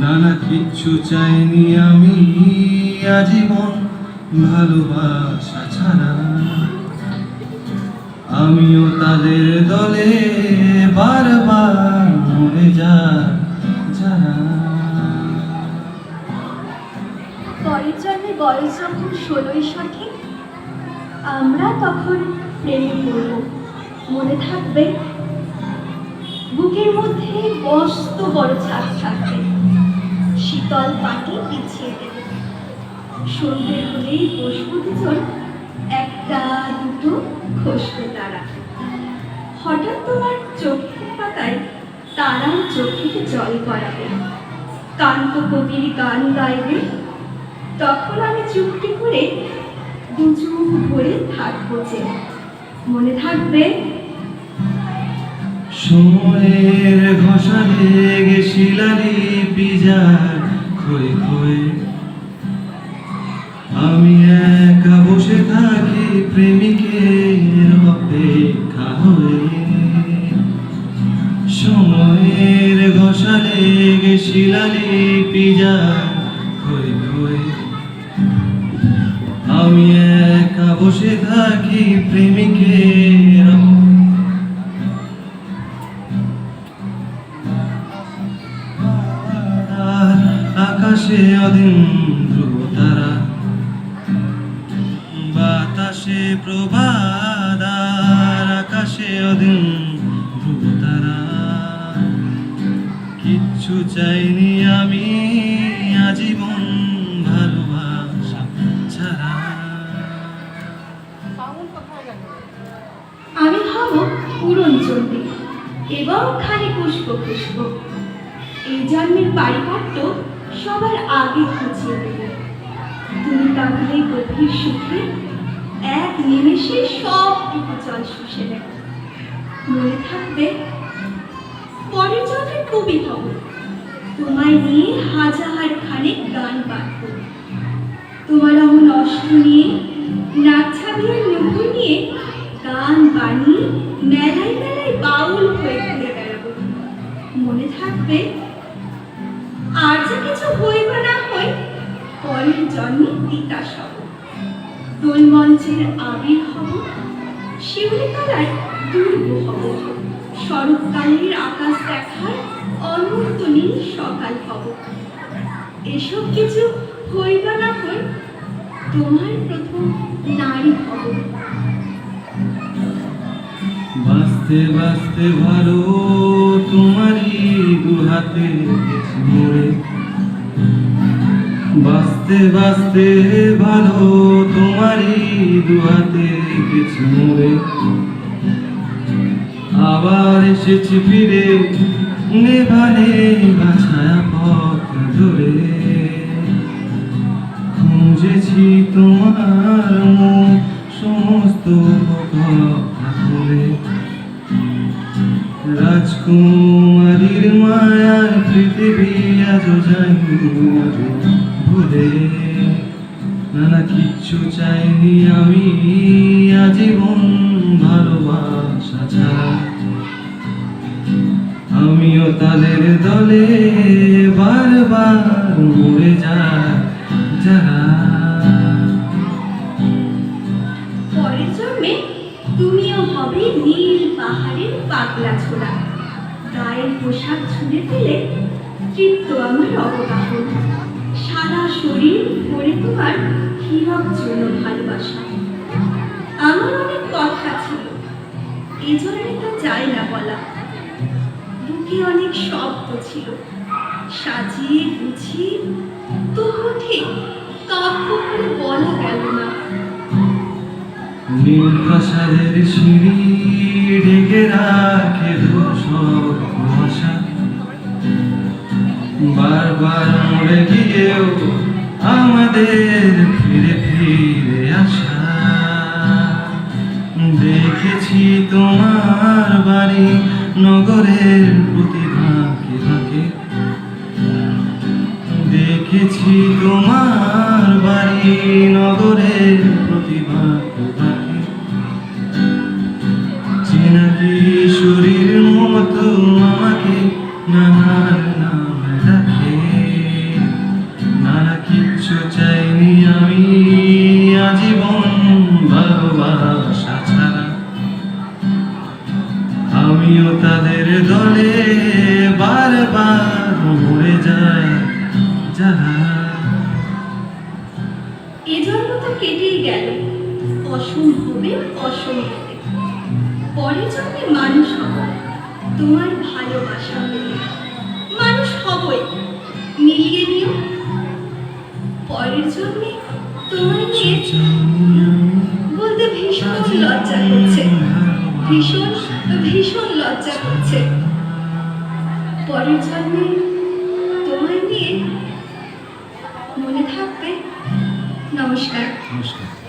নানা কিচ্ছু চাইনি আমি, আজীবন ভালোবাসা ছাড়া। আমিও তাদের দলে বারবার মরে যা, যারা। পরের বয়স যখন ষোলোই সঠিক, আমরা তখন প্রেমে পড়ব। মনে থাকবে বুকের মধ্যে মস্ত বড় ছাদ থাকবে। শীতল পাটি পিছিয়ে দেবে। সন্ধে হলেই বসবো দুজন, একটা দুটো খসবে তারা। হঠাৎ তোমার চোখের পাতায় তারার চোখে জল করাবে কান্ত কবির গান গাইবে। তখন আমি চুপটি করে দুচুক ভরে থাকব যে। মনে থাকবে সময়ের ঘষা লেগে শিলালি পিজার খয়ে খয়ে আমি একা বসে থাকি প্রেমিকের অপেক্ষা হয়ে। সময়ের ঘষা লেগে শিলালি পিজার খয়ে খয়ে আমি একা বসে থাকি প্রেমিকের আকাশে অদিন ধ্রুব তারা বাতাসে প্রভাত আকাশে অদিন ধ্রুব তারা কিচ্ছু চাইনি আমি আজীবন ভালোবাসা ছাড়া। আমি হব পূরণ চণ্ডী এবং খালি পুষ্প পুষ্প। এই জন্মের পারিপাট্য সবার আগে খুঁজিয়ে দেবে তুমি তাহলে গভীর সুখে এক নিমেষে সবটুকু জল শুষে নেবে। মনে থাকবে পরের জন্মে কবি হব, তোমায় নিয়ে হাজার খানেক গান বাঁধব তোমার অমন অস্ত্র নিয়ে নাচ্ছাবিয়ার নুপুর নিয়ে গান বানিয়ে মেলায় মেলায় বাউল হয়ে ঘুরে বেড়াবো। মনে থাকবে জন্মে তিতাস হব দোল মঞ্চের আবির হব, শিউলি তলার দুর্গ হব। শরৎকালের আকাশ দেখার অনন্ত নীল সকাল হব। এসব কিছু হই বা না হই, তোমার প্রথম নারী হব। বাঁচতে বাঁচতে ভালো, তোমারই দু হাতে গেছে মরে বাঁচতে বাঁচতে ভালো, তোমারই দু হাতে গেছে মরে আবার এসেছি ফিরে নেভানে বাছায়া পথ ধরে। খুঁজেছি তোমার মুখ সমস্ত রাজকুমারীর মায়ার পৃথিবী আজ আজ ভুলে নানা কিচ্ছু চাইনি আমি। আজীবন ভালোবাসা ছাড়া আমিও তাদের দলে বারবার মরে যা যারা পরের তুমিও হবে নীল পাহাড়ের পাগলা ছোড়া। গায়ের পোশাক ছুঁড়ে ফেলে তৃপ্ত আমার অবগাহন সারা শরীর ভরে তোমার হীরক জন্য ভালোবাসা। আমার অনেক কথা ছিল এই জন্যে তা যায় না বলা। বুকে অনেক শব্দ ছিল, সাজিয়ে গুছিয়ে, তবু ঠিক কাব্য করে বলা গেল না। নীল প্রাসাদের সিঁড়ি ঢেকে রাখে সব ভাষা বারবার মরে গিয়েও আমাদের ফিরে ফিরে আসা। দেখেছি তোমার বাড়ি নগরের প্রতিভাকে ভাকে দেখেছি তোমার বাড়ি নগরের প্রতিভাকে এ জন্ম তো কেটেই গেল। অসম্ভবে অসম্ভবে পরের জন্মে মানুষ হব। তোমার ভালোবাসা মানুষ হবই। মিলিয়ে নিও। পরের জন্মে তোমার নিয়ে বলতে ভীষণ লজ্জা করছে। ভীষণ ভীষণ লজ্জা করছে। পরের জন্মে তোমায় নিয়ে মনে থাকবে নমস্কার। নমস্কার।